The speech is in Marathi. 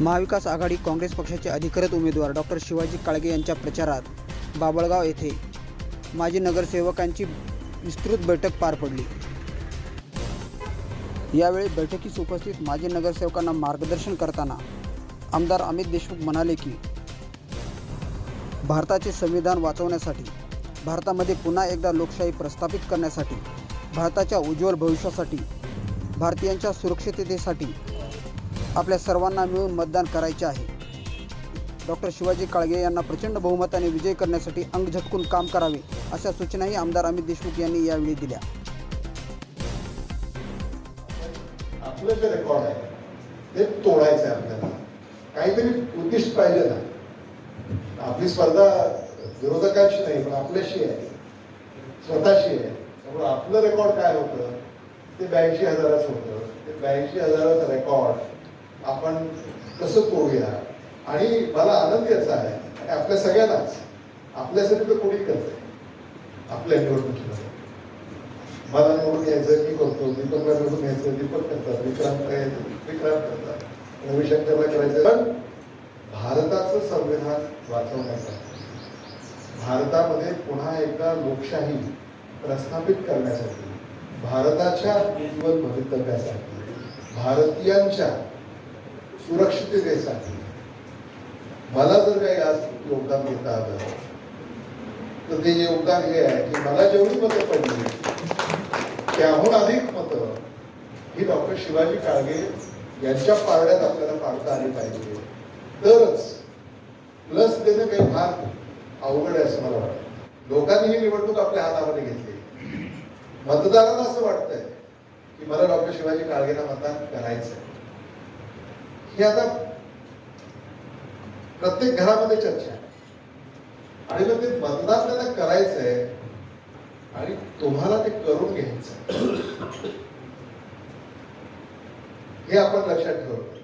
महाविकास आघाडी काँग्रेस पक्षाचे अधिकृत उमेदवार डॉक्टर शिवाजी काळगे यांच्या प्रचारात बाबळगाव येथे माजी नगरसेवकांची विस्तृत बैठक पार पडली. यावेळी बैठकीस उपस्थित माजी नगरसेवकांना मार्गदर्शन करताना आमदार अमित देशमुख म्हणाले की भारताचे संविधान वाचवण्यासाठी भारतामध्ये पुन्हा एकदा लोकशाही प्रस्थापित करण्यासाठी भारताच्या उज्ज्वल भविष्यासाठी भारतीयांच्या सुरक्षिततेसाठी आपल्या सर्वांना मिळून मतदान करायचे आहे. डॉक्टर शिवाजी काळगे यांना प्रचंड बहुमताने विजय करण्यासाठी अंग झटकून काम करावे अशा सूचनाही आमदार अमित देशमुख यांनी यावेळी दिल्या. आपलं जे रेकॉर्ड आहे ते तोडायचं आहे आपल्याला. काहीतरी उद्दिष्ट पाहिजे ना. आपली स्पर्धा विरोधकांशी नाही पण आपल्याशी आहे. स्वतःशी आहे. त्यामुळे आपलं रेकॉर्ड काय होतं? ते ब्याऐंशी हजाराचं होतं. ते ब्याऐंशी हजाराचं रेकॉर्ड आपण कसं पोहूया? आणि मला आनंद याचा आहे. आणि आपल्या सगळ्यांनाच. आपल्यासाठी तर कोणी करत आपल्या निवडणुकीमध्ये मला निवडून यायचं मी करतो. दीपकला निवडून यायचं दीपक करतात विक्रांत करायचं विक्रांत करतात. रविशंकरला करायचं. पण भारताचं संविधान वाचवण्यासाठी भारतामध्ये पुन्हा एकदा लोकशाही प्रस्थापित करण्यासाठी भारताच्या उज्ज्वल भवितव्यासाठी भारतीयांच्या सुरक्षिततेसाठी मला जर काही आज योगदान देता आलं तर ते योगदान हे आहे की मला जेवढी मतं पडली त्याहून अधिक मतं ही डॉक्टर शिवाजी काळगे यांच्या पारड्यात आपल्याला पाडता आली पाहिजे. तरच प्लस देणं काही फार अवघड आहे असं मला वाटतं. लोकांनी ही निवडणूक आपल्या हातामध्ये घेतली. मतदारांना असं वाटतंय की मला डॉक्टर शिवाजी काळगेला मतदान करायचं आहे हे आता प्रत्येक घरामध्ये चर्चा आहे. आणि मग ते मतदान त्यांना करायचंय आणि तुम्हाला ते करून घ्यायचं हे आपण लक्षात ठेवतो